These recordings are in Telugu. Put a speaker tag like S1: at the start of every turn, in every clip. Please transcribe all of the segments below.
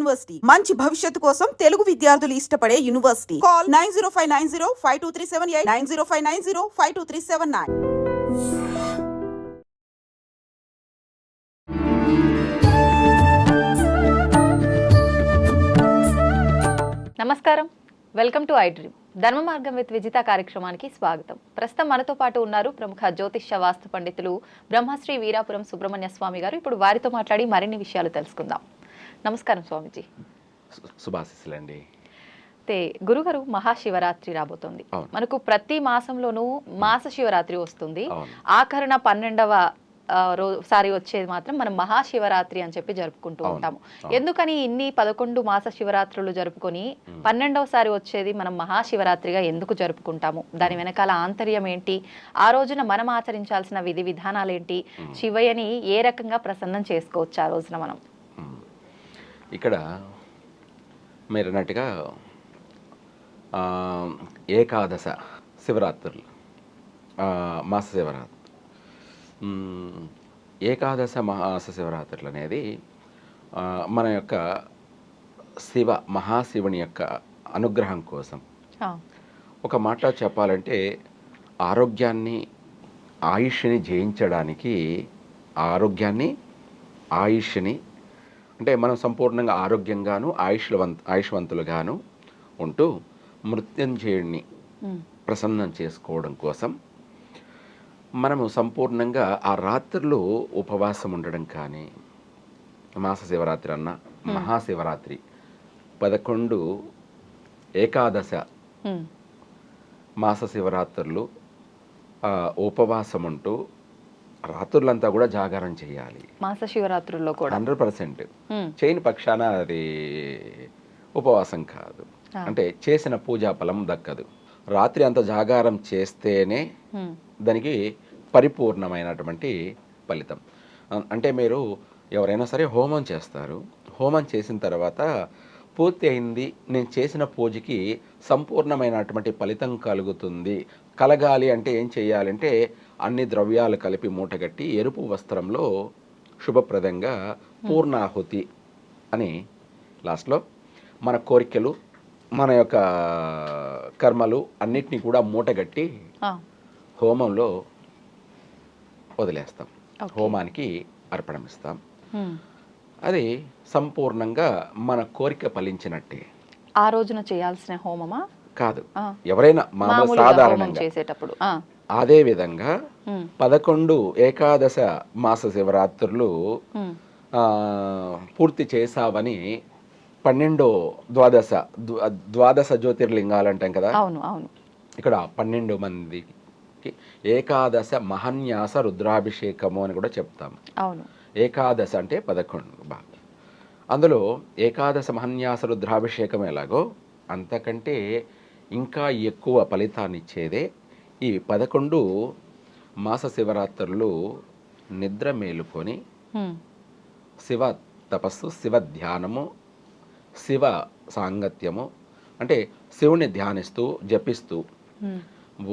S1: యూనివర్సిటీ. మంచి భవిష్యత్తు కోసం తెలుగు విద్యార్థులు ఇష్టపడే university. Call nine zero five nine zero five two three seven eight nine zero five nine zero five two three seven nine.
S2: నమస్కారం. Welcome to I dream Dharma Margam with Vijitha కార్యక్రమానికి స్వాగతం. ప్రస్తుతం మనతో పాటు ఉన్నారు ప్రముఖ జ్యోతిష్య వాస్తు పండితులు బ్రహ్మశ్రీ వీరాపురం సుబ్రహ్మణ్య స్వామి గారు. ఇప్పుడు వారితో మాట్లాడి మరిన్ని విషయాలు తెలుసుకుందాం. నమస్కారం స్వామిజీ.
S3: శుభాశీస్సులండి.
S2: అయితే గురుగారు మహాశివరాత్రి రాబోతోంది. మనకు ప్రతి మాసంలోనూ మాస శివరాత్రి వస్తుంది. ఆఖరణ పన్నెండవ సారి వచ్చేది మాత్రం మనం మహాశివరాత్రి అని చెప్పి జరుపుకుంటూ. ఉంటాము. ఎందుకని ఇన్ని పదకొండు మాస శివరాత్రులు జరుపుకొని పన్నెండవ సారి వచ్చేది మనం మహాశివరాత్రిగా ఎందుకు జరుపుకుంటాము? దాని వెనకాల ఆంతర్యం ఏంటి? ఆ రోజున మనం ఆచరించాల్సిన విధి విధానాలు ఏంటి? శివయ్యని ఏ రకంగా ప్రసన్నం చేసుకోవచ్చు ఆ రోజున మనం.
S3: ఇక్కడ మీరు అన్నట్టుగా ఏకాదశ శివరాత్రులు మాస శివరాత్రి. ఏకాదశ మాస శివరాత్రులు అనేది మన యొక్క శివ మహాశివుని యొక్క అనుగ్రహం కోసం ఒక మాట చెప్పాలంటే ఆరోగ్యాన్ని ఆయుష్ని జయించడానికి ఆరోగ్యాన్ని ఆయుష్ని అంటే మనం సంపూర్ణంగా ఆరోగ్యంగాను ఆయుష్వంత ఆయుష్వంతులుగాను ఉంటూ మృత్యుంజయుడిని ప్రసన్నం చేసుకోవడం కోసం మనము సంపూర్ణంగా ఆ రాత్రులు ఉపవాసం ఉండడం కానీ మాస శివరాత్రి అన్న మహాశివరాత్రి పదకొండు ఏకాదశ మాస శివరాత్రులు ఉపవాసం ఉంటూ రాత్రులంతా కూడా జాగారం చేయాలి.
S2: మాస శివరాత్రుల్లో కూడా.
S3: Hundred percent. చేయని పక్షాన అది ఉపవాసం కాదు. అంటే చేసిన పూజా ఫలం దక్కదు. రాత్రి అంత జాగారం చేస్తేనే దానికి పరిపూర్ణమైనటువంటి ఫలితం. అంటే మీరు ఎవరైనా సరే హోమం చేస్తారు. హోమం చేసిన తర్వాత పూర్తి అయింది నేను చేసిన పూజకి సంపూర్ణమైనటువంటి ఫలితం కలుగుతుంది. కలగాలి అంటే ఏం చేయాలంటే అన్ని ద్రవ్యాలు కలిపి మూటగట్టి ఎరుపు వస్త్రంలో శుభప్రదంగా పూర్ణాహుతి అని లాస్ట్లో మన కోరికలు మన యొక్క కర్మలు అన్నిటినీ కూడా మూటగట్టి హోమంలో వదిలేస్తాం. హోమానికి అర్పణమిస్తాం. అది సంపూర్ణంగా మన కోరిక ఫలించినట్టే.
S2: ఆ రోజున చేయాల్సిన హోమమా?
S3: కాదు. ఎవరైనా మామూలు సాధారణంగా
S2: చేసేటప్పుడు. ఆ,
S3: అదే విధంగా
S2: ఉమ్,
S3: పదకొండు ఏకాదశ మాస శివరాత్రులు పూర్తి చేసావని పన్నెండో ద్వాదశ ద్వా- ద్వాదశ జ్యోతిర్లింగాలు అంటాం కదా?
S2: అవును అవును.
S3: ఇక్కడ పన్నెండు మందికి ఏకాదశ మహన్యాస రుద్రాభిషేకము అని కూడా చెప్తాం.
S2: అవును.
S3: ఏకాదశ అంటే పదకొండు బాగా అందులో ఏకాదశ మహన్యాస రుద్రాభిషేకం ఎలాగో అంతకంటే ఇంకా ఎక్కువ ఫలితాన్ని ఇచ్చేదే ఈ పదకొండు మాస శివరాత్రులు నిద్ర మేలుకొని శివ తపస్సు శివ ధ్యానము శివ సాంగత్యము అంటే శివుని ధ్యానిస్తూ జపిస్తూ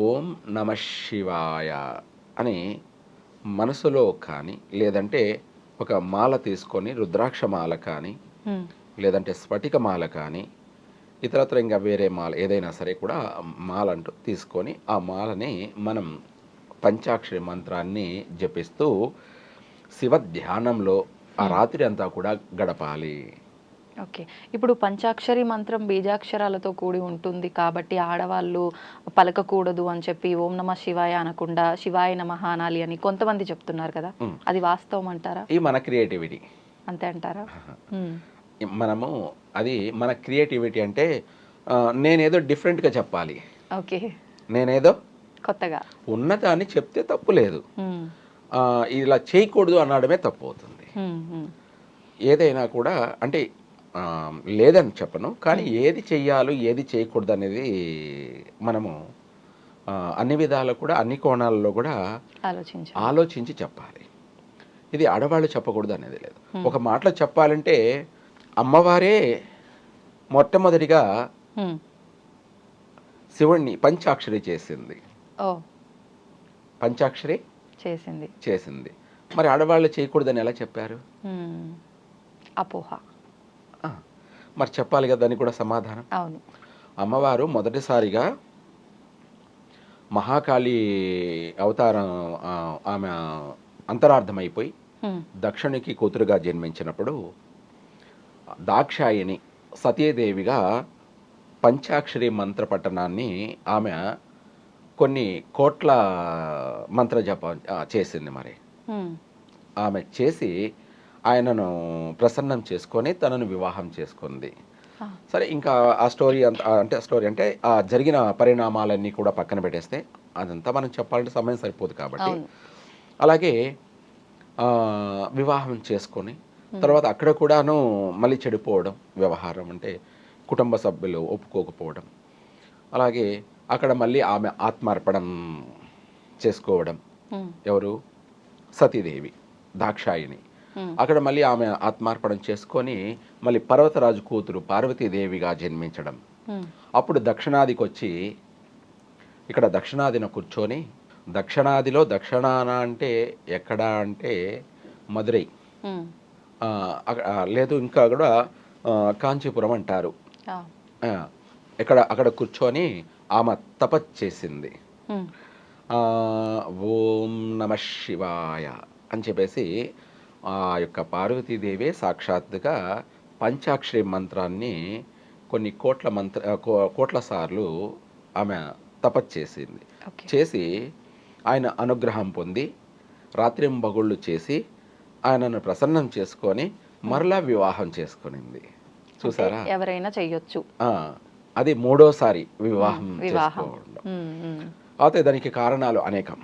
S3: ఓం నమ శివాయ అని మనసులో కానీ లేదంటే ఒక మాల తీసుకొని రుద్రాక్ష మాల కానీ లేదంటే స్ఫటిక మాల కానీ ఇతరత్ర ఇంకా వేరే మాల ఏదైనా సరే కూడా మాల అంటూ తీసుకొని ఆ మాలని మనం పంచాక్షరి మంత్రాన్ని జపిస్తూ శివ ధ్యానంలో ఆ రాత్రి అంతా కూడా గడపాలి.
S2: ఓకే. ఇప్పుడు పంచాక్షరి మంత్రం బీజాక్షరాలతో కూడి ఉంటుంది కాబట్టి ఆడవాళ్ళు పలకకూడదు అని చెప్పి ఓం నమ శివాయ అనకుండా శివాయ నమః అనాలి అని కొంతమంది చెప్తున్నారు కదా. అది వాస్తవం అంటారా?
S3: ఇది మన క్రియేటివిటీ.
S2: అంతే అంటారా?
S3: మనము అది మన క్రియేటివిటీ అంటే నేనేదో డిఫరెంట్గా చెప్పాలి.
S2: ఓకే.
S3: నేనేదో
S2: కొత్తగా.
S3: ఉన్నదాన్ని చెప్తే తప్పు లేదు. ఇలా చేయకూడదు అనడమే తప్పు అవుతుంది. ఏదైనా కూడా అంటే లేదని చెప్పను. కానీ ఏది చెయ్యాలో ఏది చేయకూడదు అనేది మనము అన్ని విధాలు కూడా అన్ని కోణాలలో కూడా
S2: ఆలోచించు
S3: ఆలోచించి చెప్పాలి. ఇది ఆడవాళ్ళు చెప్పకూడదు అనేది లేదు. ఒక మాటలో చెప్పాలంటే అమ్మవారే మొట్టమొదటిగా శివుణ్ణి పంచాక్షరి చేసింది. పంచాక్షరి
S2: చేసింది.
S3: చేసింది. మరి ఆడవాళ్ళు చేయకూడదని ఎలా చెప్పారు?
S2: అపోహ.
S3: మరి చెప్పాలి కదా దానికి కూడా సమాధానం.
S2: అవును.
S3: అమ్మవారు మొదటిసారిగా మహాకాళి అవతారం ఆమె అంతరార్థమైపోయి. దక్షిణికి కూతురుగా జన్మించినప్పుడు దాక్షాయిని సతీదేవిగా పంచాక్షరి మంత్ర పట్టణాన్ని ఆమె కొన్ని కోట్ల మంత్ర జపం చేసింది మరి. ఆమె చేసి ఆయనను ప్రసన్నం చేసుకొని తనను వివాహం చేసుకుంది. సరే ఇంకా ఆ స్టోరీ అంత అంటే స్టోరీ అంటే ఆ జరిగిన పరిణామాలన్నీ కూడా పక్కన పెట్టేస్తే అదంతా మనం చెప్పాలంటే సమయం సరిపోదు కాబట్టి అలాగే వివాహం చేసుకొని తర్వాత అక్కడ కూడాను మళ్ళీ చెడిపోవడం వ్యవహారం అంటే కుటుంబ సభ్యులు ఒప్పుకోకపోవడం. అలాగే అక్కడ మళ్ళీ ఆమె ఆత్మార్పణం చేసుకోవడం. ఎవరు? సతీదేవి దాక్షాయిని. అక్కడ మళ్ళీ ఆమె ఆత్మార్పణం చేసుకొని మళ్ళీ పర్వతరాజు కూతురు పార్వతీదేవిగా జన్మించడం. అప్పుడు దక్షిణాదికి వచ్చి ఇక్కడ దక్షిణాదిన కూర్చొని దక్షిణాదిలో దక్షిణాన అంటే ఎక్కడ అంటే మదురై ఆ, లేదు ఇంకా కూడా కాంచీపురం అంటారు. ఇక్కడ అక్కడ కూర్చొని ఆమె తపస్సు చేసింది. ఓం నమ శివాయ అని చెప్పేసి ఆ యొక్క పార్వతీదేవి సాక్షాత్తుగా పంచాక్షరి మంత్రాన్ని కొన్ని కోట్ల మంత్ర కోట్ల సార్లు ఆమె తపస్సు చేసింది. చేసి ఆయన అనుగ్రహం పొంది రాత్రింబగుళ్ళు చేసి ఆయనను ప్రసన్నం చేసుకొని మరలా వివాహం చేసుకునింది. చూసారా?
S2: ఎవరైనా చెయ్యొచ్చు.
S3: అది మూడోసారి వివాహం. అయితే దానికి కారణాలు అనేకం.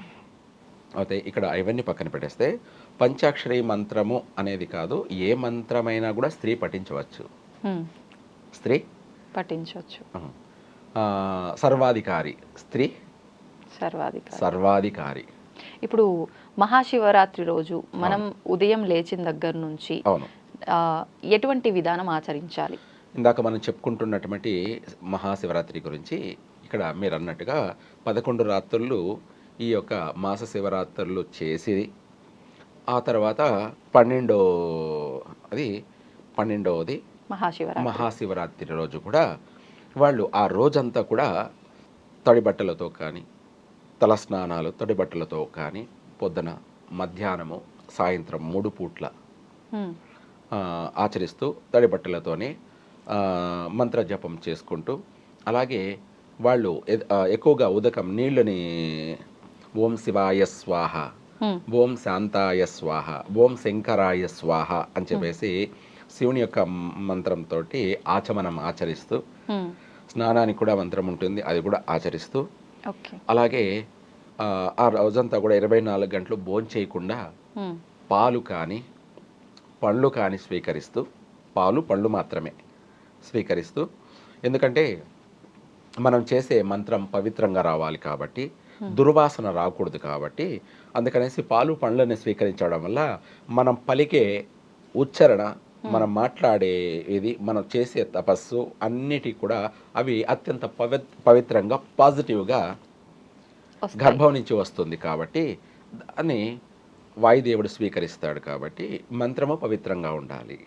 S3: అయితే ఇక్కడ ఇవన్నీ పక్కన పెట్టేస్తే పంచాక్షరి మంత్రము అనేది కాదు ఏ మంత్రమైనా కూడా స్త్రీ పఠించవచ్చు. స్త్రీ?
S2: పఠించవచ్చు.
S3: ఆ, సర్వాధికారి. స్త్రీ?
S2: సర్వాధికారి.
S3: సర్వాధికారి.
S2: ఇప్పుడు మహాశివరాత్రి రోజు మనం ఉదయం లేచిన దగ్గర నుంచి ఎటువంటి విధానం ఆచరించాలి?
S3: ఇందాక మనం చెప్పుకుంటున్నటువంటి మహాశివరాత్రి గురించి ఇక్కడ మీరు అన్నట్టుగా పదకొండు రాత్రులు ఈ యొక్క మాస శివరాత్రులు చేసి ఆ తర్వాత పన్నెండో అది పన్నెండవది
S2: మహాశివరాత్రి.
S3: మహాశివరాత్రి రోజు కూడా వాళ్ళు ఆ రోజంతా కూడా తడి బట్టలతో కానీ తలస్నానాలు తడి బట్టలతో కానీ పొద్దున మధ్యాహ్నము సాయంత్రం మూడు పూట్ల ఆచరిస్తూ తడి బట్టలతోనే ఆ, మంత్ర జపం చేసుకుంటూ అలాగే వాళ్ళు ఎక్కువగా ఉదకం నీళ్ళని ఓం శివాయ స్వాహ. ఓం శాంతాయ స్వాహ ఓం శంకరాయ స్వాహ అని చెప్పేసి శివుని యొక్క మంత్రంతో ఆచమనం ఆచరిస్తూ. స్నానానికి కూడా మంత్రం ఉంటుంది అది కూడా ఆచరిస్తూ అలాగే ఆ, రోజంతా కూడా ఇరవై నాలుగు గంటలు భోజనం చేయకుండా. పాలు కానీ పండ్లు కానీ స్వీకరిస్తూ పాలు పళ్ళు మాత్రమే స్వీకరిస్తూ ఎందుకంటే మనం చేసే మంత్రం పవిత్రంగా రావాలి కాబట్టి దుర్వాసన రాకూడదు కాబట్టి అందుకనేసి పాలు పండ్లని స్వీకరించడం వల్ల మనం పలికే ఉచ్చారణ మనం మాట్లాడే ఇది మనం చేసే తపస్సు అన్నిటి కూడా అవి అత్యంత పవి పవిత్రంగా పాజిటివ్గా. గర్భం నుంచి వస్తుంది కాబట్టి దాన్ని వాయుదేవుడు స్వీకరిస్తాడు కాబట్టి మంత్రము పవిత్రంగా ఉండాలి.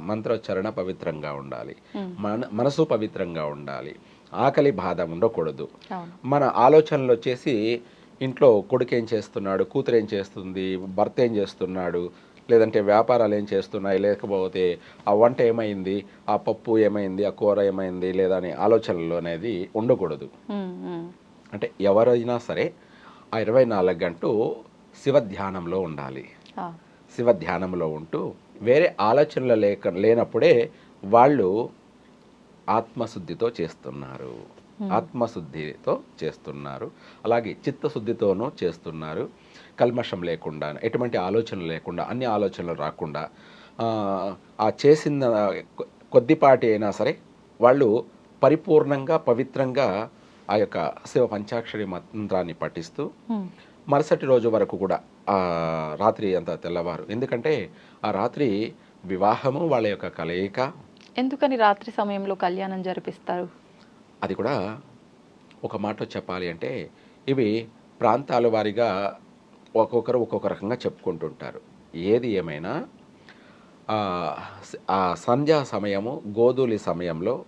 S3: మంత్రోచ్చరణ పవిత్రంగా ఉండాలి. మన మనసు పవిత్రంగా ఉండాలి. ఆకలి బాధ ఉండకూడదు. మన ఆలోచనలు వచ్చేసి ఇంట్లో కొడుకు ఏం చేస్తున్నాడు కూతురు ఏం చేస్తుంది భర్త ఏం చేస్తున్నాడు లేదంటే వ్యాపారాలు ఏం చేస్తున్నాయి లేకపోతే ఆ వంట ఏమైంది ఆ పప్పు ఏమైంది ఆ కూర ఏమైంది లేదా అనే ఆలోచనలు అనేది ఉండకూడదు. అంటే ఎవరైనా సరే ఆ ఇరవై నాలుగు గంటలు శివ ధ్యానంలో ఉండాలి. శివ ధ్యానంలో ఉంటూ వేరే ఆలోచనలు లేక లేనప్పుడే వాళ్ళు ఆత్మశుద్ధితో చేస్తున్నారు. ఆత్మశుద్ధితో చేస్తున్నారు. అలాగే చిత్తశుద్ధితోనూ చేస్తున్నారు. కల్మషం లేకుండా ఎటువంటి ఆలోచనలు లేకుండా అన్ని ఆలోచనలు రాకుండా ఆ, చేసిన కొద్దిపాటి అయినా సరే వాళ్ళు పరిపూర్ణంగా పవిత్రంగా ఆ యొక్క శివ పంచాక్షరి మంత్రాన్ని పఠిస్తూ. మరుసటి రోజు వరకు కూడా ఆ రాత్రి అంతా తెల్లవారు. ఎందుకంటే ఆ రాత్రి వివాహము వాళ్ళ యొక్క కలయిక.
S2: ఎందుకని రాత్రి సమయంలో కళ్యాణం జరిపిస్తారు?
S3: అది కూడా ఒక మాటలో చెప్పాలి అంటే ఇవి ప్రాంతాల వారీగా ఒక్కొక్కరు ఒక్కొక్క రకంగా చెప్పుకుంటుంటారు. ఏది ఏమైనా ఆ సంధ్యా సమయము గోధూలి సమయంలో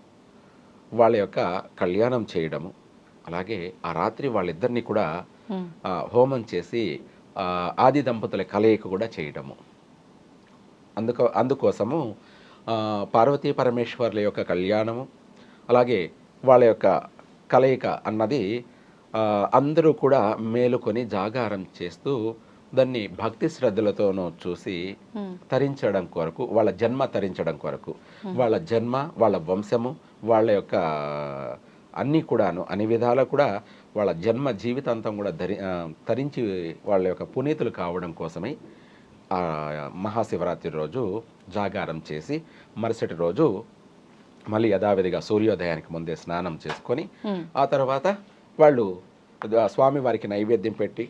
S3: వాళ్ళ యొక్క కళ్యాణం చేయడము. అలాగే ఆ రాత్రి వాళ్ళిద్దరిని కూడా హోమం. చేసి ఆది దంపతుల కలయిక కూడా చేయడము అందుకో అందుకోసము పార్వతీ పరమేశ్వర్ల యొక్క కళ్యాణము అలాగే వాళ్ళ యొక్క కలయిక అన్నది అందరూ కూడా మేలుకొని జాగారం చేస్తూ దాన్ని భక్తి శ్రద్ధలతోనూ చూసి తరించడం కొరకు వాళ్ళ జన్మ తరించడం కొరకు వాళ్ళ జన్మ వాళ్ళ వంశము వాళ్ళ యొక్క అన్నీ కూడాను అన్ని విధాలా కూడా వాళ్ళ జన్మ జీవితాంతం కూడా ధరి తరించి వాళ్ళ యొక్క పునీతులు కావడం కోసమై ఆ మహాశివరాత్రి రోజు జాగారం చేసి మరుసటి రోజు మళ్ళీ యథావిధిగా సూర్యోదయానికి ముందే స్నానం చేసుకొని ఆ తర్వాత వాళ్ళు స్వామి వారికి నైవేద్యం పెట్టి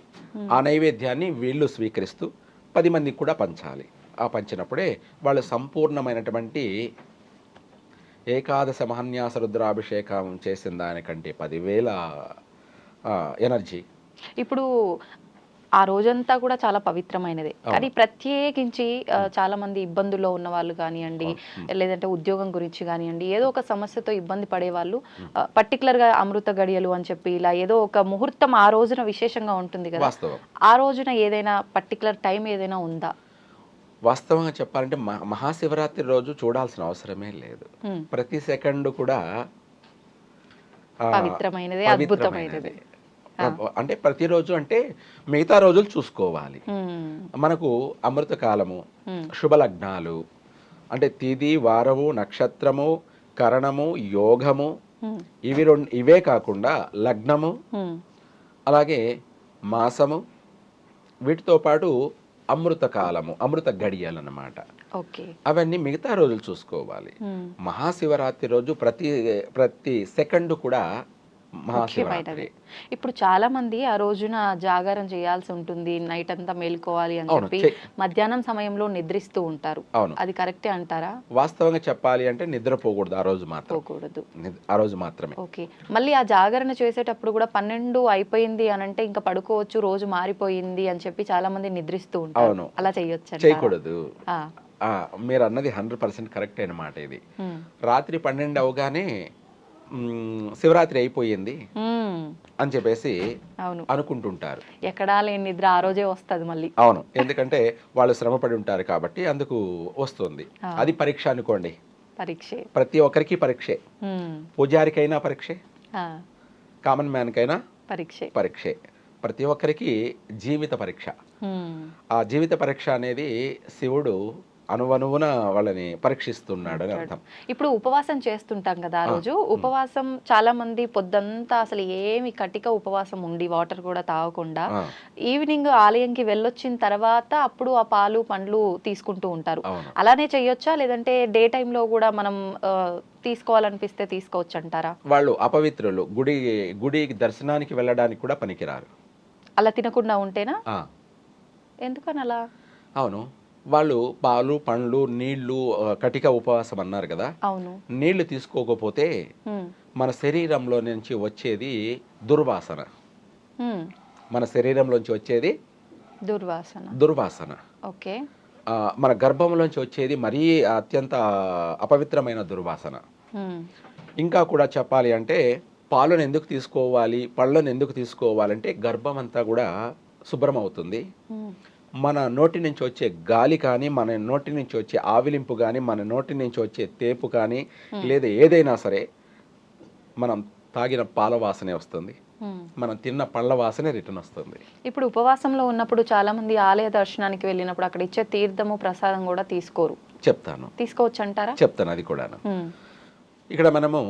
S3: ఆ నైవేద్యాన్ని వీళ్ళు స్వీకరిస్తూ పది మందికి కూడా పంచాలి. ఆ పంచినప్పుడే వాళ్ళు సంపూర్ణమైనటువంటి ఏకాదశ మహన్యాస రుద్రాభిషేకం చేసిన దానికంటే పదివేల ఎనర్జీ.
S2: ఇప్పుడు ఆ రోజంతా కూడా చాలా పవిత్రమైనదే. కానీ ప్రత్యేకించి చాలా మంది ఇబ్బందుల్లో ఉన్న వాళ్ళు కానివ్వండి లేదంటే ఉద్యోగం గురించి కానివ్వండి ఏదో ఒక సమస్యతో ఇబ్బంది పడే వాళ్ళు పర్టికులర్గా అమృత గడియలు అని చెప్పి ఇలా ఏదో ఒక ముహూర్తం ఆ రోజున విశేషంగా ఉంటుంది కదా. ఆ రోజున ఏదైనా పర్టికులర్ టైం ఏదైనా ఉందా?
S3: వాస్తవంగా చెప్పాలంటే మహా- మహాశివరాత్రి రోజు చూడాల్సిన అవసరమే లేదు. ప్రతి సెకండ్ కూడా
S2: పవిత్రమైనదే. అద్భుతమైనదే.
S3: అంటే ప్రతిరోజు అంటే మిగతా రోజులు చూసుకోవాలి. మనకు అమృత కాలము
S2: హ్మ్.
S3: శుభలగ్నాలు అంటే తిథి వారము నక్షత్రము కరణము యోగము. ఇవి రెండు ఇవే కాకుండా లగ్నము. అలాగే మాసము వీటితో పాటు అమృత కాలము అమృత గడియలు అన్నమాట
S2: ఓకే.
S3: అవన్నీ మిగతా రోజులు చూసుకోవాలి. మహాశివరాత్రి రోజు ప్రతి ప్రతి సెకండ్ కూడా
S2: ఇప్పుడు చాలా మంది ఆ రోజున జాగారం చేయాల్సి ఉంటుంది నైట్ అంతా మేల్కోవాలి అని చెప్పి మధ్యాహ్నం సమయంలో నిద్రిస్తూ ఉంటారు. అది కరెక్టే అంటారా?
S3: వాస్తవంగా చెప్పాలి అంటే నిద్రపోకూడదు ఆ రోజు మాత్రం.
S2: పోకూడదు.
S3: ఆ రోజు మాత్రమే.
S2: ఓకే. మళ్ళీ ఆ జాగరణ చేసేటప్పుడు కూడా పన్నెండు అయిపోయింది అని అంటే ఇంకా పడుకోవచ్చు రోజు మారిపోయింది అని చెప్పి చాలా మంది నిద్రిస్తూ ఉంటారు. అలా చేయొచ్చు
S3: చేయకూడదు. మీరు అన్నది హండ్రెడ్ పర్సెంట్ కరెక్ట్ అనమాట ఇది. రాత్రి పన్నెండు అవగానే శివరాత్రి అయిపోయింది అని చెప్పేసి అనుకుంటుంటారు.
S2: ఎక్కడా లేని నిద్ర ఆ రోజే వస్తుంది మళ్ళీ.
S3: అవును. ఎందుకంటే వాళ్ళు శ్రమపడి ఉంటారు కాబట్టి అందుకు వస్తుంది. అది పరీక్ష అనుకోండి.
S2: పరీక్షే.
S3: ప్రతి ఒక్కరికి పరీక్షే. పూజారికైనా పరీక్షే. కామన్ మ్యాన్కైనా
S2: పరీక్షే.
S3: పరీక్షే. ప్రతి ఒక్కరికి జీవిత పరీక్ష. ఆ జీవిత పరీక్ష అనేది శివుడు అనువనువున వాళ్ళని పరీక్షిస్తున్నాడు అని అర్థం.
S2: ఇప్పుడు ఉపవాసం చేస్తుంటాం కదా ఆ రోజు. ఉపవాసం చాలా మంది పొద్దంతా అసలు ఏమి కటిక ఉపవాసం ఉండి వాటర్ కూడా తాగకుండా ఈవినింగ్ ఆలయంకి వెళ్ళొచ్చిన తర్వాత అప్పుడు ఆ పాలు పండ్లు తీసుకుంటూ ఉంటారు. అలానే చేయొచ్చా? లేదంటే డే లో కూడా మనం తీసుకోవాలనిపిస్తే తీసుకోవచ్చు అంటారా
S3: వాళ్ళు అపవిత్రులు. గుడి గుడి దర్శనానికి వెళ్ళడానికి కూడా పనికిరారు.
S2: అలా తినకుండా ఉంటేనా? ఎందుకని అలా?
S3: అవును. వాళ్ళు పాలు పండ్లు నీళ్ళు కటిక ఉపవాసం అన్నారు కదా నీళ్ళు తీసుకోకపోతే. మన శరీరంలో నుంచి వచ్చేది దుర్వాసన. మన శరీరంలోంచి వచ్చేది
S2: దుర్వాసన
S3: దుర్వాసన
S2: ఓకే
S3: మన గర్భంలోంచి వచ్చేది మరీ అత్యంత అపవిత్రమైన దుర్వాసన. ఇంకా కూడా చెప్పాలి అంటే పాలను ఎందుకు తీసుకోవాలి పళ్ళను ఎందుకు తీసుకోవాలంటే గర్భం అంతా కూడా శుభ్రం అవుతుంది. మన నోటి నుంచి వచ్చే గాలి కానీ మన నోటి నుంచి వచ్చే ఆవిలింపు కానీ మన నోటి నుంచి వచ్చే తేపు కానీ లేదా ఏదైనా సరే మనం తాగిన పాల వాసనే వస్తుంది. మనం తిన్న పళ్ళ వాసనే రిటర్న్ వస్తుంది.
S2: ఇప్పుడు ఉపవాసంలో ఉన్నప్పుడు చాలా మంది ఆలయ దర్శనానికి వెళ్ళినప్పుడు అక్కడ ఇచ్చే తీర్థము ప్రసాదం కూడా తీసుకోరు.
S3: చెప్తాను.
S2: తీసుకోవచ్చు అంటారా
S3: చెప్తాను అది కూడాను.
S2: హ్మ్.
S3: ఇక్కడ మనము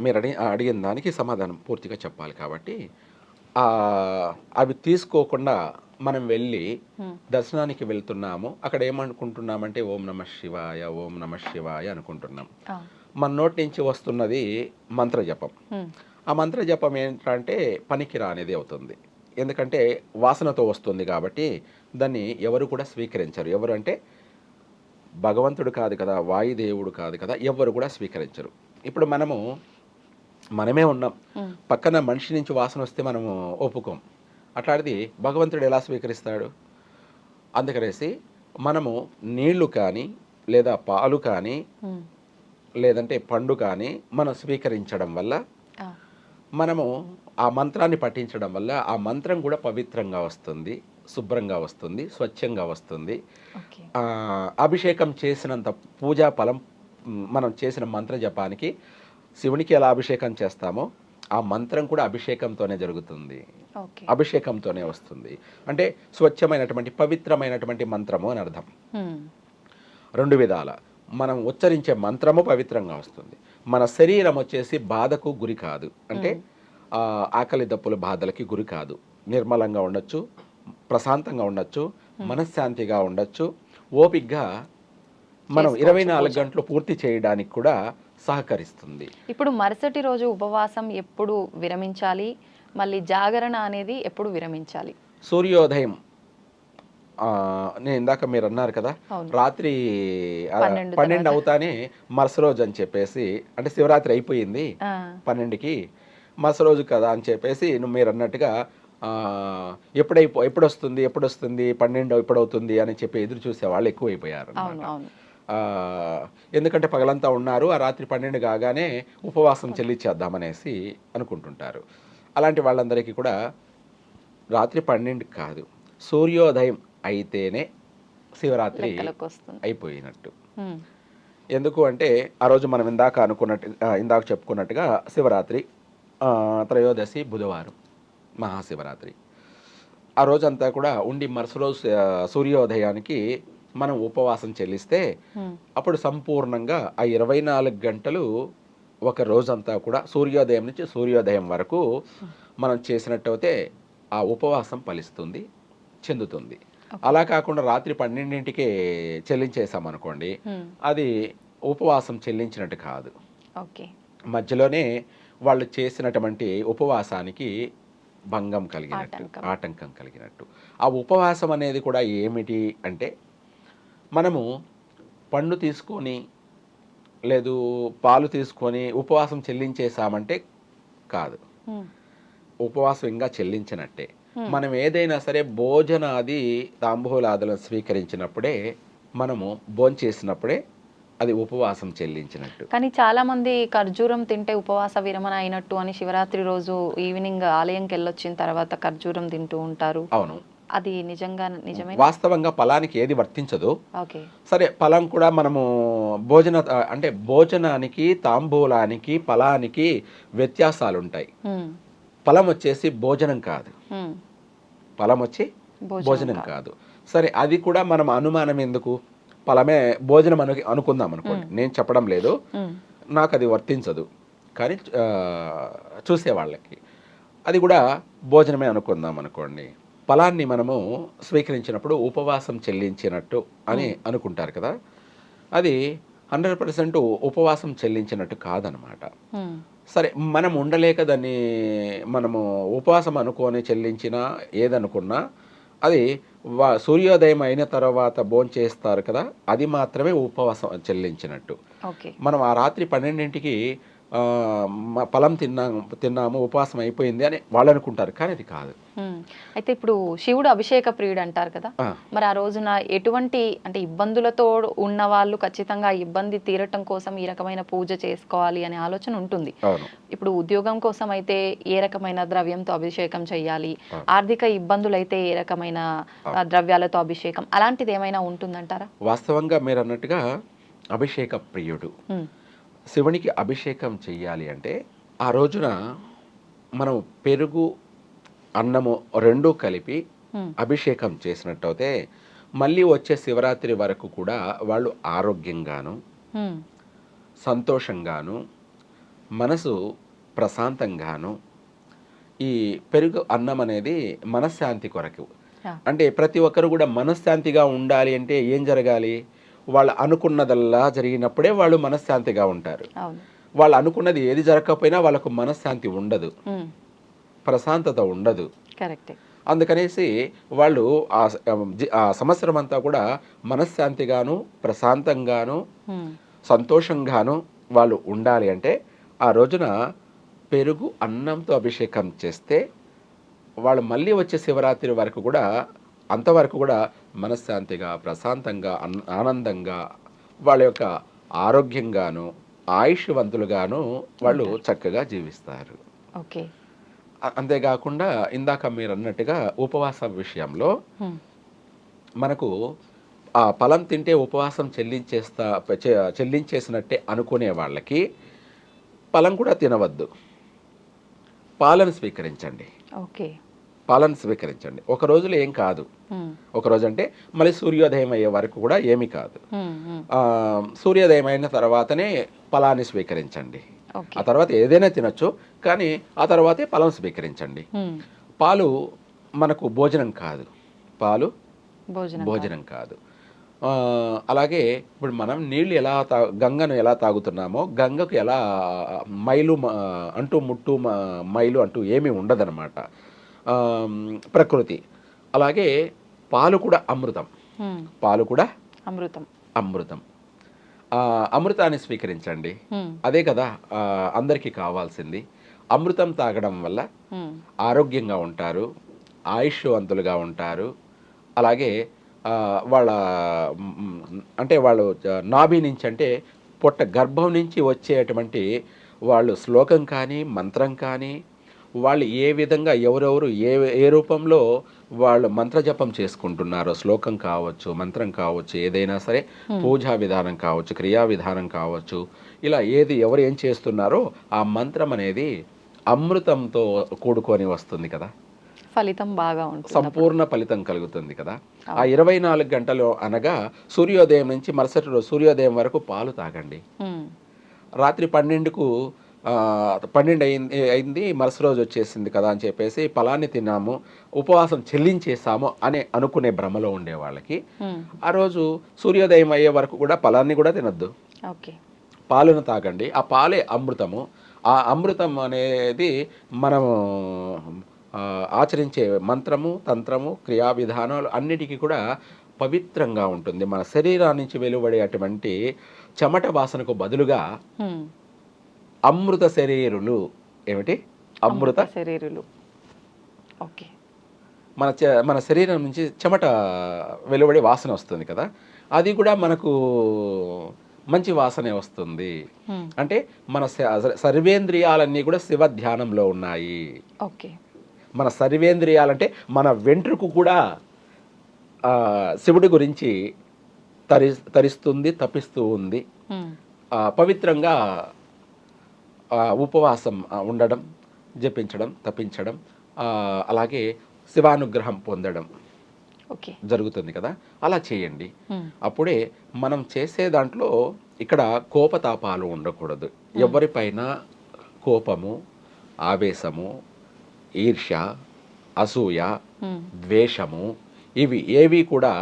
S3: మీరు అడి అడిగిన దానికి సమాధానం పూర్తిగా చెప్పాలి కాబట్టి అవి తీసుకోకుండా మనం వెళ్ళి. దర్శనానికి వెళ్తున్నాము అక్కడ ఏమనుకుంటున్నామంటే ఓం నమ శివాయ ఓం నమ శివాయ అనుకుంటున్నాం. మన నోటి నుంచి వస్తున్నది మంత్రజపం. ఆ మంత్రజపం ఏంటంటే పనికి రానిది అవుతుంది ఎందుకంటే వాసనతో వస్తుంది కాబట్టి దాన్ని ఎవరు కూడా స్వీకరించరు ఎవరు అంటే భగవంతుడు కాదు కదా వాయుదేవుడు కాదు కదా ఎవరు కూడా స్వీకరించరు ఇప్పుడు మనము మనమే ఉన్నాం. పక్కన మనిషి నుంచి వాసన వస్తే మనము ఒప్పుకోం అట్లాంటిది భగవంతుడు ఎలా స్వీకరిస్తాడు అందుకనేసి మనము నీళ్ళు కానీ లేదా పాలు కానీ. లేదంటే పండు కానీ మనం స్వీకరించడం వల్ల. మనము ఆ మంత్రాన్ని పఠించడం వల్ల ఆ మంత్రం కూడా పవిత్రంగా వస్తుంది శుభ్రంగా వస్తుంది స్వచ్ఛంగా వస్తుంది అభిషేకం చేసినంత పూజా ఫలం మనం చేసిన మంత్ర జపానికి శివునికి ఎలా అభిషేకం చేస్తామో ఆ మంత్రం కూడా అభిషేకంతోనే జరుగుతుంది. అభిషేకంతోనే వస్తుంది. అంటే స్వచ్ఛమైనటువంటి పవిత్రమైనటువంటి మంత్రము అని అర్థం. రెండు విధాల. మనం ఉచ్చరించే మంత్రము పవిత్రంగా వస్తుంది. మన శరీరం వచ్చేసి బాధకు గురి కాదు. అంటే ఆకలి దప్పుల బాధలకి గురి కాదు. నిర్మలంగా ఉండొచ్చు ప్రశాంతంగా ఉండొచ్చు మనశ్శాంతిగా ఉండొచ్చు. ఓపిగ్గా మనం ఇరవై నాలుగు గంటలు పూర్తి చేయడానికి కూడా సహకరిస్తుంది.
S2: ఇప్పుడు మరుసటి రోజు ఉపవాసం ఎప్పుడు విరమించాలి? మళ్ళీ జాగరణ అనేది ఎప్పుడు విరమించాలి?
S3: సూర్యోదయం. నేను ఇందాక మీరు అన్నారు కదా. రాత్రి
S2: పన్నెండు
S3: అవుతానే మరుస రోజు అని చెప్పేసి అంటే శివరాత్రి అయిపోయింది పన్నెండుకి మరుస రోజు కదా అని చెప్పేసి నువ్వు మీరు అన్నట్టుగా ఎప్పుడైపో ఎప్పుడు వస్తుంది ఎప్పుడు వస్తుంది పన్నెండు ఎప్పుడు అవుతుంది అని చెప్పి ఎదురు చూసే వాళ్ళు ఎక్కువైపోయారు ఎందుకంటే పగలంతా ఉన్నారు ఆ రాత్రి పన్నెండు కాగానే ఉపవాసం చెల్లించేద్దామనేసి అనుకుంటుంటారు. అలాంటి వాళ్ళందరికీ కూడా రాత్రి పన్నెండు కాదు సూర్యోదయం అయితేనే శివరాత్రి అయిపోయినట్టు. ఎందుకు అంటే ఆ రోజు మనం ఇందాక అనుకున్నట్టు ఇందాక చెప్పుకున్నట్టుగా శివరాత్రి త్రయోదశి బుధవారం మహాశివరాత్రి. ఆ రోజంతా కూడా ఉండి మరుసటి రోజు సూర్యోదయానికి మనం ఉపవాసం చెల్లిస్తే. అప్పుడు సంపూర్ణంగా ఆ ఇరవై నాలుగు గంటలు ఒక రోజంతా కూడా సూర్యోదయం నుంచి సూర్యోదయం వరకు మనం చేసినట్టయితే ఆ ఉపవాసం ఫలిస్తుంది చెందుతుంది అలా కాకుండా రాత్రి పన్నెండింటికే చెల్లించేసామనుకోండి
S2: ఉమ్.
S3: అది ఉపవాసం చెల్లించినట్టు కాదు
S2: ఓకే
S3: మధ్యలోనే వాళ్ళు చేసినటువంటి ఉపవాసానికి భంగం కలిగినట్టు.
S2: ఆటంకం
S3: కలిగినట్టు ఆ ఉపవాసం అనేది కూడా ఏమిటి అంటే మనము పండు తీసుకొని లేదు పాలు తీసుకొని ఉపవాసం చెల్లించేసామంటే కాదు. ఉపవాసం ఇంకా చెల్లించినట్టే. మనం ఏదైనా సరే భోజనాది తాంబూలాదులను స్వీకరించినప్పుడే మనము భోంచేసినప్పుడే అది ఉపవాసం చెల్లించినట్టు.
S2: కానీ చాలా మంది ఖర్జూరం తింటే ఉపవాస విరమణ అయినట్టు అని శివరాత్రి రోజు ఈవినింగ్ ఆలయంకి వెళ్ళొచ్చిన తర్వాత ఖర్జూరం తింటూ ఉంటారు.
S3: అవును.
S2: అది నిజంగా నిజమే?
S3: వాస్తవంగా ఫలానికి ఏది వర్తించదు. సరే ఫలం కూడా మనము భోజన అంటే భోజనానికి తాంబూలానికి ఫలానికి వ్యత్యాసాలు ఉంటాయి. ఫలం వచ్చేసి భోజనం కాదు. ఫలం వచ్చి
S2: భోజనం
S3: కాదు. సరే అది కూడా మనం అనుమానం ఎందుకు? ఫలమే భోజనం అను అనుకుందాం అనుకోండి. నేను చెప్పడం లేదు. నాకు అది వర్తించదు. కానీ ఆ, చూసే వాళ్ళకి అది కూడా భోజనమే అనుకుందాం అనుకోండి. ఫలాన్ని మనము స్వీకరించినప్పుడు ఉపవాసం చెల్లించినట్టు అని అనుకుంటారు కదా. అది హండ్రెడ్ పర్సెంట్ ఉపవాసం చెల్లించినట్టు కాదనమాట. సరే మనం ఉండలేక దాన్ని మనము ఉపవాసం అనుకొని చెల్లించినా ఏదనుకున్నా అది వా సూర్యోదయం అయిన తర్వాత భోంచేస్తారు కదా అది మాత్రమే ఉపవాసం చెల్లించినట్టు. మనం ఆ రాత్రి పన్నెండింటికి ఫలం తిన్నాము తిన్నాము ఉపవాసం అయిపోయింది అని వాళ్ళు అనుకుంటారు కానీ అది కాదు.
S2: అయితే ఇప్పుడు శివుడు అభిషేక ప్రియుడు అంటారు కదా. మరి ఆ రోజున ఎటువంటి అంటే ఇబ్బందులతో ఉన్న వాళ్ళు ఖచ్చితంగా ఇబ్బంది తీరటం కోసం ఈ రకమైన పూజ చేసుకోవాలి అనే ఆలోచన ఉంటుంది. ఇప్పుడు ఉద్యోగం కోసం అయితే ఏ రకమైన ద్రవ్యంతో అభిషేకం చేయాలి. ఆర్థిక ఇబ్బందులు అయితే ఏ రకమైన ద్రవ్యాలతో అభిషేకం అలాంటిది ఏమైనా ఉంటుందంటారా?
S3: వాస్తవంగా మీరు అన్నట్టుగా అభిషేక ప్రియుడు. శివునికి అభిషేకం చెయ్యాలి అంటే ఆ రోజున మనం పెరుగు అన్నము రెండూ కలిపి. అభిషేకం చేసినట్టయితే మళ్ళీ వచ్చే శివరాత్రి వరకు కూడా వాళ్ళు ఆరోగ్యంగాను. సంతోషంగాను మనసు ప్రశాంతంగాను ఈ పెరుగు అన్నం అనేది మనశ్శాంతి కొరకు. అంటే ప్రతి ఒక్కరు కూడా మనశ్శాంతిగా ఉండాలి అంటే ఏం జరగాలి వాళ్ళు అనుకున్నదల్లా జరిగినప్పుడే వాళ్ళు మనశ్శాంతిగా ఉంటారు. వాళ్ళు అనుకున్నది ఏది జరగకపోయినా వాళ్ళకు మనశ్శాంతి ఉండదు. ప్రశాంతత ఉండదు.
S2: కరెక్టే.
S3: అందుకనేసి వాళ్ళు ఆ సంవత్సరం అంతా కూడా మనశ్శాంతిగాను ప్రశాంతంగాను. సంతోషంగాను వాళ్ళు ఉండాలి అంటే ఆ రోజున పెరుగు అన్నంతో అభిషేకం చేస్తే వాళ్ళు మళ్ళీ వచ్చే శివరాత్రి వరకు కూడా అంతవరకు కూడా మనశ్శాంతిగా ప్రశాంతంగా ఆనందంగా వాళ్ళ యొక్క ఆరోగ్యంగాను ఆయుష్వంతులుగాను వాళ్ళు చక్కగా జీవిస్తారు.
S2: ఓకే.
S3: అంతేకాకుండా ఇందాక మీరు అన్నట్టుగా ఉపవాసం విషయంలో. మనకు ఆ ఫలం తింటే ఉపవాసం చెల్లించేస్తా చెల్లించేసినట్టే అనుకునే వాళ్ళకి ఫలం కూడా తినవద్దు. పాలను స్వీకరించండి.
S2: ఓకే.
S3: పాలను స్వీకరించండి. ఒక రోజులో ఏం కాదు. ఒక రోజు అంటే మళ్ళీ సూర్యోదయం అయ్యే వరకు కూడా ఏమీ కాదు. సూర్యోదయం అయిన తర్వాతనే ఫలాన్ని స్వీకరించండి. ఆ తర్వాత ఏదైనా తినొచ్చు కానీ ఆ తర్వాతే ఫలం స్వీకరించండి. పాలు మనకు భోజనం కాదు. పాలు
S2: భోజనం
S3: కాదు. ఆ, అలాగే ఇప్పుడు మనం నీళ్ళు ఎలా తా గంగను ఎలా తాగుతున్నామో గంగకు ఎలా మైలు అంటూ ముట్టు మైలు అంటూ ఏమీ ఉండదన్నమాట. ప్రకృతి. అలాగే పాలు కూడా అమృతం. పాలు కూడా
S2: అమృతం.
S3: అమృతం. అమృతాన్ని స్వీకరించండి. అదే కదా అందరికీ కావాల్సింది. అమృతం తాగడం వల్ల. ఆరోగ్యంగా ఉంటారు ఆయుష్వంతులుగా ఉంటారు. అలాగే వాళ్ళ అంటే వాళ్ళు నాభి నుంచి అంటే పొట్ట గర్భం నుంచి వచ్చేటువంటి వాళ్ళు శ్లోకం కానీ మంత్రం కానీ వాళ్ళు ఏ విధంగా ఎవరెవరు ఏ ఏ రూపంలో వాళ్ళు మంత్రజపం చేసుకుంటున్నారో శ్లోకం కావచ్చు మంత్రం కావచ్చు ఏదైనా సరే పూజా విధానం కావచ్చు క్రియా విధానం కావచ్చు ఇలా ఏది ఎవరు ఏం చేస్తున్నారో ఆ మంత్రం అనేది అమృతంతో కూడుకొని వస్తుంది కదా.
S2: ఫలితం బాగా ఉంటుంది
S3: సంపూర్ణ ఫలితం కలుగుతుంది కదా. ఆ ఇరవై నాలుగు గంటలు అనగా సూర్యోదయం నుంచి మరుసటి రోజు సూర్యోదయం వరకు పాలు తాగండి. రాత్రి పన్నెండుకు పన్నెండు అయింది అయింది మరుసటి రోజు వచ్చేసింది కదా అని చెప్పేసి ఫలాన్ని తిన్నాము ఉపవాసం చెల్లించేసాము అని అనుకునే భ్రమలో ఉండే వాళ్ళకి. ఆ రోజు సూర్యోదయం అయ్యే వరకు కూడా ఫలాన్ని కూడా తినద్దు.
S2: ఓకే.
S3: పాలను తాగండి. ఆ పాలే అమృతము. ఆ అమృతం అనేది మనము ఆచరించే మంత్రము తంత్రము క్రియా విధానాలు అన్నిటికీ కూడా పవిత్రంగా ఉంటుంది. మన శరీరాన్ని నుంచి వెలువడే అటువంటి చెమట వాసనకు బదులుగా. అమృత శరీరులు ఏమిటి? అమృత
S2: శరీరులు. ఓకే.
S3: మన మన శరీరం నుంచి చెమట వెలువడే వాసన వస్తుంది కదా? అది కూడా మనకు మంచి వాసనే వస్తుంది. అంటే మన సర్వేంద్రియాలన్నీ కూడా శివ ధ్యానంలో ఉన్నాయి.
S2: ఓకే.
S3: మన సర్వేంద్రియాలంటే మన వెంట్రుకు కూడా శివుడి గురించి తరి తరిస్తుంది తప్పిస్తూ ఉంది. పవిత్రంగా ఉపవాసం ఉండడం జపించడం తప్పించడం అలాగే శివానుగ్రహం పొందడం
S2: ఓకే
S3: జరుగుతుంది కదా అలా చేయండి. అప్పుడే మనం చేసే దాంట్లో ఇక్కడ కోపతాపాలు ఉండకూడదు ఎవరిపైన కోపము ఆవేశము ఈర్ష్య అసూయ. ద్వేషము ఇవి ఏవి కూడా.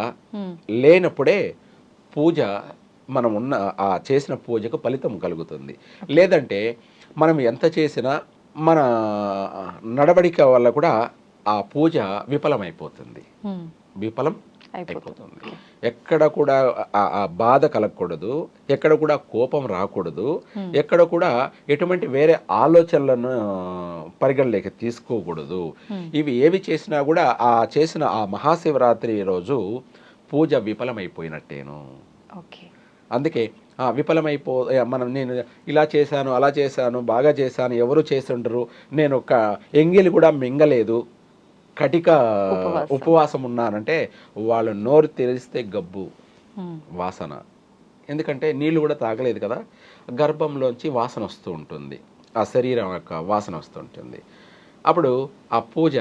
S3: లేనప్పుడే పూజ మనం ఉన్న ఆ చేసిన పూజకు ఫలితం కలుగుతుంది. లేదంటే మనం ఎంత చేసినా మన నడవడిక వల్ల కూడా ఆ పూజ విఫలమైపోతుంది. విఫలం
S2: అయిపోతుంది.
S3: ఎక్కడ కూడా ఆ- బాధ కలగకూడదు. ఎక్కడ కూడా కోపం రాకూడదు. ఎక్కడ కూడా ఎటువంటి వేరే ఆలోచనలను పరిగణలోకి తీసుకోకూడదు. ఇవి ఏవి చేసినా కూడా ఆ చేసిన ఆ మహాశివరాత్రి రోజు పూజ విఫలమైపోయినట్టేను.
S2: ఓకే.
S3: అందుకే ఆ విఫలమైపో మనం నేను ఇలా చేశాను అలా చేశాను బాగా చేశాను ఎవరు చేస్తుండరు నేను ఒక ఎంగిలి కూడా మింగలేదు కటిక
S2: ఉపవాసం.
S3: ఉన్నానంటే వాళ్ళు నోరు తెరిస్తే గబ్బు. వాసన ఎందుకంటే నీళ్ళు కూడా తాగలేదు కదా గర్భంలోంచి వాసన వస్తూ ఉంటుంది ఆ శరీరం యొక్క వాసన వస్తుంటుంది అప్పుడు ఆ పూజ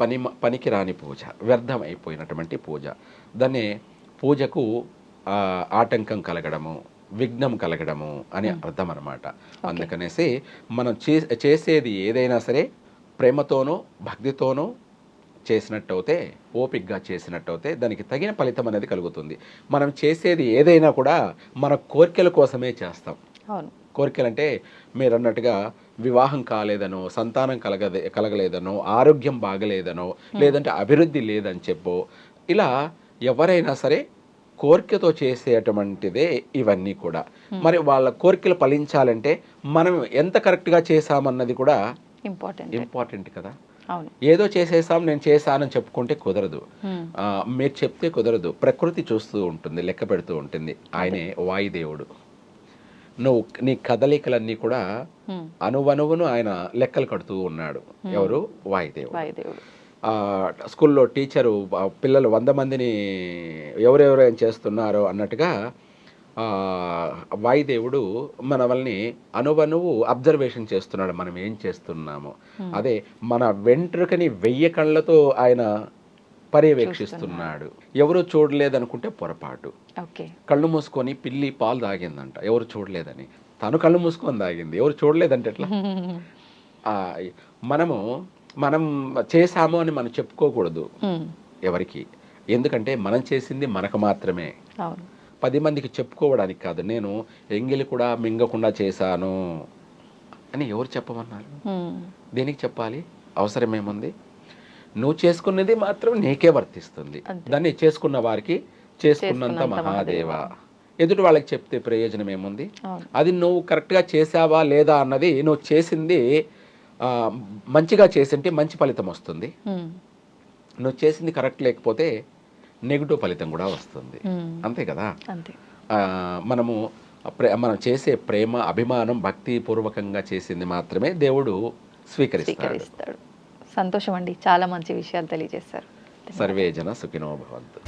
S3: పని పనికిరాని పూజ వ్యర్థమైపోయినటువంటి పూజ దాన్ని పూజకు ఆటంకం కలగడము విఘ్నం కలగడము అని అర్థం అనమాట అందుకనేసి మనం చే చేసేది ఏదైనా సరే ప్రేమతోనూ భక్తితోనూ చేసినట్టయితే ఓపిక్గా చేసినట్టయితే దానికి తగిన ఫలితం అనేది కలుగుతుంది. మనం చేసేది ఏదైనా కూడా మన కోరికల కోసమే చేస్తాం. కోరికలంటే మీరు అన్నట్టుగా వివాహం కాలేదనో సంతానం కలగదే కలగలేదనో ఆరోగ్యం బాగలేదనో లేదంటే అభివృద్ధి లేదని చెప్పో ఇలా ఎవరైనా సరే కోరికతో చేసేటువంటిదే ఇవన్నీ కూడా. మరి వాళ్ళ కోరికలు ఫలించాలంటే మనం ఎంత కరెక్ట్గా చేశామన్నది కూడా
S2: ఇంపార్టెంట్.
S3: ఇంపార్టెంట్ కదా. ఏదో చేసేసాం నేను చేశానని చెప్పుకుంటే కుదరదు. మీరు చెప్తే కుదరదు. ప్రకృతి చూస్తూ ఉంటుంది లెక్క పెడుతూ ఉంటుంది. ఆయనే వాయుదేవుడు. నువ్వు నీ కదలికలన్నీ కూడా అనువనువును ఆయన లెక్కలు కడుతూ ఉన్నాడు. ఎవరు? వాయుదేవుడు. స్కూల్లో టీచరు పిల్లలు వంద మందిని ఎవరెవరు ఏం చేస్తున్నారో అన్నట్టుగా వాయుదేవుడు మనల్ని అనువనువు అబ్జర్వేషన్ చేస్తున్నాడు. మనం ఏం చేస్తున్నాము. అదే మన వెంట్రుకని వెయ్యి కళ్ళతో ఆయన పర్యవేక్షిస్తున్నాడు. ఎవరు చూడలేదనుకుంటే పొరపాటు. కళ్ళు మూసుకొని పిల్లి పాలు తాగిందంట. ఎవరు చూడలేదని. తను కళ్ళు మూసుకొని తాగింది. ఎవరు చూడలేదంటే ఎట్లా? మనము మనం చేశాము అని మనం చెప్పుకోకూడదు. ఎవరికి? ఎందుకంటే మనం చేసింది మనకు మాత్రమే. పది మందికి చెప్పుకోవడానికి కాదు. నేను ఎంగిలి కూడా మింగకుండా చేశాను అని ఎవరు చెప్పమన్నారు? దేనికి చెప్పాలి? అవసరం ఏముంది నువ్వు చేసుకున్నది మాత్రం నీకే వర్తిస్తుంది. దాన్ని చేసుకున్న వారికి చేసుకున్నంత మహాదేవ. ఎదుటి వాళ్ళకి చెప్తే ప్రయోజనం ఏముంది అది నువ్వు కరెక్ట్గా చేసావా లేదా అన్నది నువ్వు చేసింది మంచిగా చేసింటే మంచి ఫలితం వస్తుంది. నువ్వు చేసింది కరెక్ట్ లేకపోతే నెగిటివ్ ఫలితం కూడా వస్తుంది. అంతే కదా? మనము మనం చేసే ప్రేమ అభిమానం భక్తి పూర్వకంగా చేసింది మాత్రమే దేవుడు స్వీకరిస్తాడు.
S2: స్వీకరిస్తాడు. సంతోషం అండి. చాలా మంచి విషయాలు తెలియజేశారు.
S3: సర్వే జన సుఖినో భవంతు.